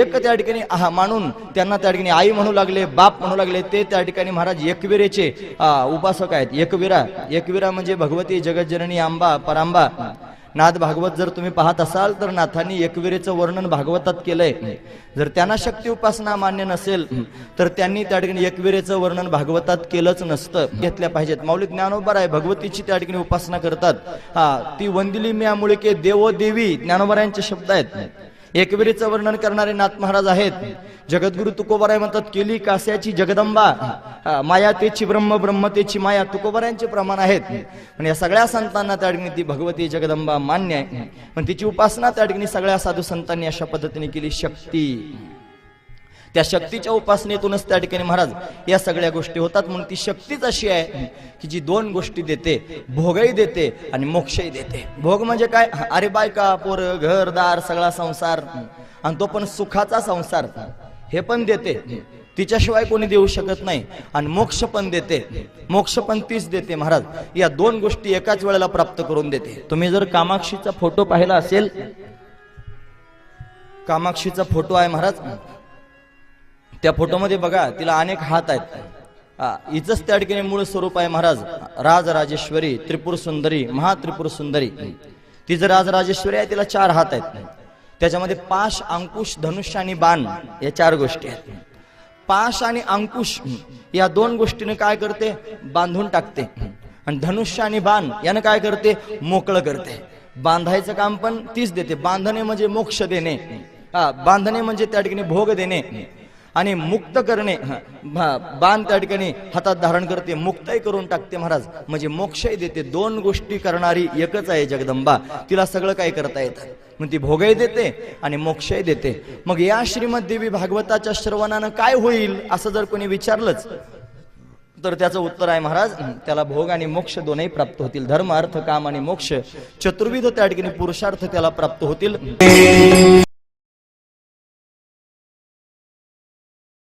एक त्या ठिकाणी आहा मानून त्यांना त्या ठिकाणी आई म्हणू लागले बाप म्हणू लागले ते त्या ठिकाणी महाराज एकविरेचे उपासक आहेत. एकविरा एकविरा म्हणजे भगवती जगज्जननी आंबा परांबा. नाथ भागवत जर तुम्ही पाहत असाल तर नाथांनी एकविरेचं वर्णन भागवतात केलंय. जर त्यांना शक्ती उपासना मान्य नसेल तर त्यांनी त्या ठिकाणी एकविरेचं वर्णन भागवतात केलंच नसतं घेतल्या पाहिजेत. माऊली ज्ञानोबर आहे भगवतीची त्या ठिकाणी उपासना करतात. हा ती वंदिली म्यामुळे के देवो देवी ज्ञानोबरायांचे शब्द आहेत. एकविरीचं वर्णन करणारे नाथ महाराज आहेत. जगद्गुरु तुकोबाराय म्हणतात केली कास्याची जगदंबा. माया तेची ब्रह्म ब्रह्म तेची माया तुकोबारायांचे प्रमाण आहेत. पण या सगळ्या संतांना त्या ठिकाणी ती भगवती जगदंबा मान्य आहे. पण तिची उपासना त्या ठिकाणी सगळ्या साधू संतांनी अशा पद्धतीने केली शक्ती. त्या शक्तीच्या उपासनेतूनच त्या ठिकाणी महाराज या सगळ्या गोष्टी होतात. म्हणून ती शक्तीच अशी आहे की जी दोन गोष्टी देते भोगही देते आणि मोक्षही देते. भोग म्हणजे काय? अरे बायका पोर घरदार सगळा संसार. आणि तो पण सुखाचा संसार. हे पण देते. तिच्याशिवाय कोणी देऊ शकत नाही. आणि मोक्ष पण देते. मोक्ष पण तीच देते महाराज. या दोन गोष्टी एकाच वेळेला प्राप्त करून देते. तुम्ही जर कामाक्षीचा फोटो पाहिला असेल कामाक्षीचा फोटो आहे महाराज त्या फोटोमध्ये बघा तिला अनेक हात आहेत. हा, हिचंच त्या ठिकाणी मूळ स्वरूप आहे महाराज. राजराजेश्वरी त्रिपुर सुंदरी महात्रिपुर सुंदरी तिचं राजराजेश्वरी आहे तिला चार हात आहेत. त्याच्यामध्ये पाश अंकुश धनुष्य आणि बाण या चार गोष्टी आहेत. पाश आणि अंकुश या दोन गोष्टीने काय करते? बांधून टाकते. आणि धनुष्य आणि बाण यानं काय करते? मोकळं करते. बांधायचं काम पण तीच देते. बांधणे म्हणजे मोक्ष देणे. हा बांधणे म्हणजे त्या ठिकाणी भोग देणे. आणि मुक्त करणे बाण त्या ठिकाणी हातात धारण करते मुक्तही करून टाकते महाराज. म्हणजे मोक्षही देते. दोन गोष्टी करणारी एकच आहे जगदंबा. तिला सगळं काही करता येतं. मग ती भोगही देते आणि मोक्षही देते. मग या श्रीमद देवी भागवताच्या श्रवणानं काय होईल असं जर कोणी विचारलंच तर त्याचं उत्तर आहे महाराज त्याला भोग आणि मोक्ष दोनही प्राप्त होतील. धर्म अर्थ काम आणि मोक्ष. चतुर्विध त्या ठिकाणी पुरुषार्थ त्याला प्राप्त होतील.